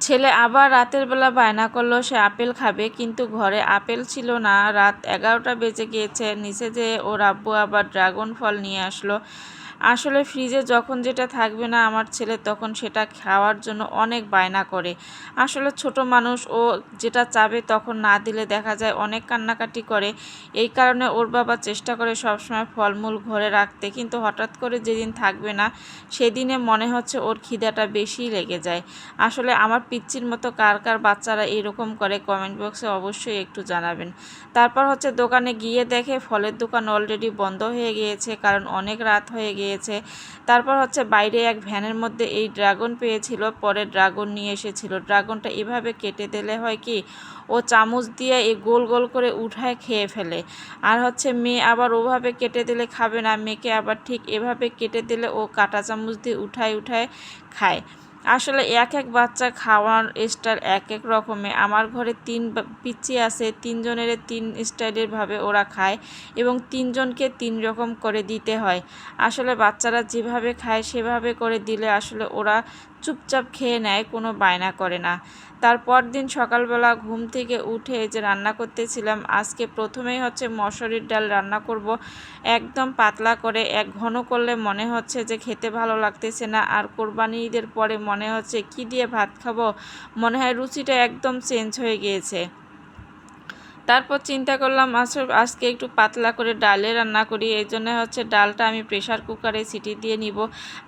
ছেলে আবার রাতের বেলা বায়না করল, সে আপেল খাবে। কিন্তু ঘরে আপেল ছিল না। রাত এগারোটা বেজে গিয়েছে। নিচে যেয়ে ওর আব্বু আবার ড্রাগন ফল নিয়ে আসলো। আসলে ফ্রিজে যখন যেটা থাকবে না আমার ছেলে তখন সেটা খাওয়ার জন্য অনেক বায়না করে। আসলে ছোট মানুষ ও যেটা চাবে তখন না দিলে দেখা যায় অনেক কান্নাকাটি করে। এই কারণে ওর বাবা চেষ্টা করে সবসময় ফলমূল ঘরে রাখতে কিন্তু হঠাৎ করে যেদিন থাকবে না সেদিনে মনে হচ্ছে ওর খিদাটা বেশি লেগে যায়। আসলে আমার পিচ্ছির মতো কার কার বাচ্চারা এরকম করে কমেন্ট বক্সে অবশ্যই একটু জানাবেন। তারপর হচ্ছে দোকানে গিয়ে দেখে ফলের দোকান অলরেডি বন্ধ হয়ে গিয়েছে কারণ অনেক রাত হয়ে গিয়েছে তারপর হচ্ছে বাইরে এক ভ্যানের মধ্যে এই ড্রাগন পেয়েছিল, পরে ড্রাগন নিয়ে এসেছিল। ড্রাগনটা এভাবে কেটে দিলে হয় কি, ও চামচ দিয়ে এই গোল গোল করে উঠায় খেয়ে ফেলে। আর হচ্ছে মেয়ে আবার ওভাবে কেটে দিলে খাবে না, মেয়েকে আবার ঠিক এভাবে কেটে দিলে ও কাটা চামচ দিয়ে উঠায় উঠায় খায়। আসলে এক এক বাচ্চা খাওয়ার স্টাইল এক এক রকমের আমার ঘরে তিন পিচ্ছি আছে তিনজনের তিন স্টাইলেরভাবে ওরা খায় এবং তিনজনকে তিন রকম করে দিতে হয়। আসলে বাচ্চারা যেভাবে খায় সেভাবে করে দিলে আসলে ওরা চুপচাপ খেয়ে নেয়, কোনো বায়না করে না। তারপর দিন সকালবেলা ঘুম থেকে উঠে যে রান্না করতেছিলাম, আজকে প্রথমেই হচ্ছে মশারির ডাল রান্না করব। একদম পাতলা করে, এক ঘন করলে মনে হচ্ছে যে খেতে ভালো লাগতেছে না। আর কোরবানি ঈদের পরে মনে হচ্ছে, কি দিয়ে ভাত খাব? মনে হয় রুচিটা একদম চেঞ্জ হয়ে গিয়েছে। তারপর চিন্তা করলাম আজকে একটু পাতলা করে ডালে রান্না করি, এই জন্য হচ্ছে ডালটা আমি প্রেশার কুকারে সিটি দিয়ে নিব।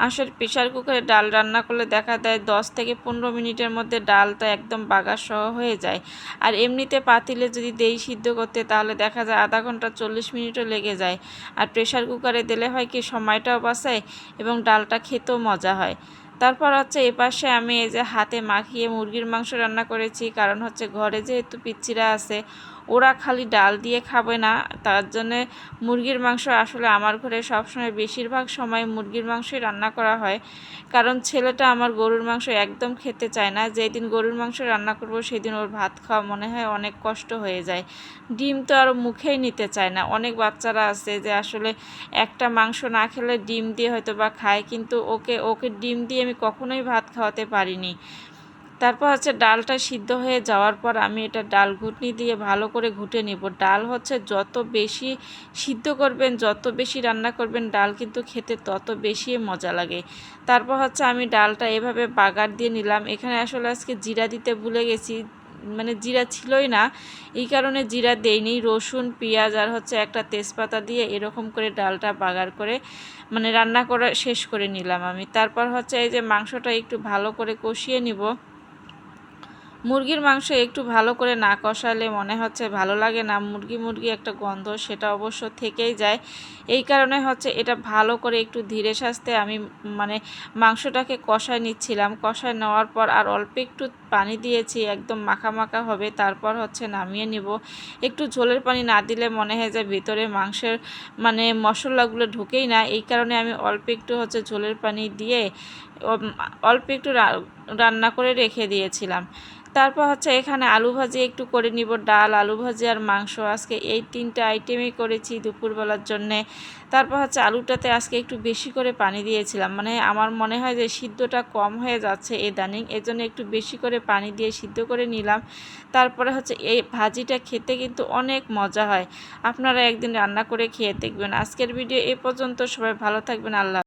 আসলে প্রেশার কুকারে ডাল রান্না করলে দেখা দেয় দশ থেকে পনেরো মিনিটের মধ্যে ডালটা একদম বাগার সহ হয়ে যায়। আর এমনিতে পাতিলে যদি দেই সিদ্ধ করতে, তাহলে দেখা যায় আধা ঘণ্টা চল্লিশ মিনিটও লেগে যায়। আর প্রেশার কুকারে দিলে হয় কি, সময়টাও বাঁচায় এবং ডালটা খেতেও মজা হয়। তারপর হচ্ছে এপাশে আমি এই যে হাতে মাখিয়ে মুরগির মাংস রান্না করেছি, কারণ হচ্ছে ঘরে যেহেতু পিচ্ছিরা আছে ওরা খালি ডাল দিয়ে খাবে না। তার জন্যে মুরগির মাংস আসলে আমার ঘরে সবসময় বেশিরভাগ সময় মুরগির মাংসই রান্না করা হয়। কারণ ছেলেটা আমার গরুর মাংস একদম খেতে চায় না। যেদিন গরুর মাংস রান্না করব সেদিন ওর ভাত খাওয়া মনে হয় অনেক কষ্ট হয়ে যায়। ডিম তো আর মুখেই নিতে চায় না। অনেক বাচ্চারা আছে যে আসলে একটা মাংস না খেলে ডিম দিয়ে হয়তো বা খায়, কিন্তু ওকে ওকে ডিম দিয়ে আমি কখনোই ভাত খাওয়াতে পারিনি। তারপর হচ্ছে ডালটা সিদ্ধ হয়ে যাওয়ার পর আমি এটা ডাল ঘুটনি দিয়ে ভালো করে ঘুটে নিব। ডাল হচ্ছে যত বেশি সিদ্ধ করবেন, যত বেশি রান্না করবেন, ডাল কিন্তু খেতে তত বেশি মজা লাগে। তারপর হচ্ছে আমি ডালটা এভাবে বাগার দিয়ে নিলাম। এখানে আসলে আজকে জিরা দিতে ভুলে গেছি মানে জিরা ছিলই না। এই কারণে জিরা দেইনি, রসুন, পেঁয়াজ আর হচ্ছে একটা তেজপাতা দিয়ে এরকম করে ডালটা বাগার করে মানে রান্না করা শেষ করে নিলাম আমি। তারপর হচ্ছে এই যে মাংসটা একটু ভালো করে কষিয়ে নিব। মুরগির মাংস একটু ভালো করে না কষালে মনে হচ্ছে ভালো লাগে না। মুরগি মুরগি একটা গন্ধ, সেটা অবশ্য থেকেই যায়। এই কারণে হচ্ছে এটা ভালো করে একটু ধীরে সাজতে আমি মানে মাংসটাকে কষায় নিচ্ছিলাম। কষায় নেওয়ার পর আর অল্প একটু পানি দিয়েছি, একদম মাখা মাখা হবে, তারপর হচ্ছে নামিয়ে নিব। একটু ঝোলের পানি না দিলে মনে হয় যে ভিতরে মাংসের মানে মশলাগুলো ঢুকেই না। এই কারণে আমি অল্প একটু হচ্ছে ঝোলের পানি দিয়ে অল্প একটু রান্না করে রেখে দিয়েছিলাম। তারপর হচ্ছে এখানে আলু ভাজি একটু করে নিব, ডাল, আলু ভাজি আর মাংস। আজকে এই তিনটা আইটেমই করেছি দুপুরবেলার জন্যে। তারপর হচ্ছে আলুটাতে আজকে একটু বেশি করে পানি দিয়েছিলাম। মানে আমার মনে হয় যে সিদ্ধটা কম হয়ে যাচ্ছে এ দানিং এই জন্য একটু বেশি করে পানি দিয়ে সিদ্ধ করে নিলাম। তারপরে হচ্ছে এই ভাজিটা খেতে কিন্তু অনেক মজা হয়। আপনারা একদিন রান্না করে খেয়ে দেখবেন। আজকের ভিডিও এ পর্যন্ত। সবাই ভালো থাকবেন। আল্লাহ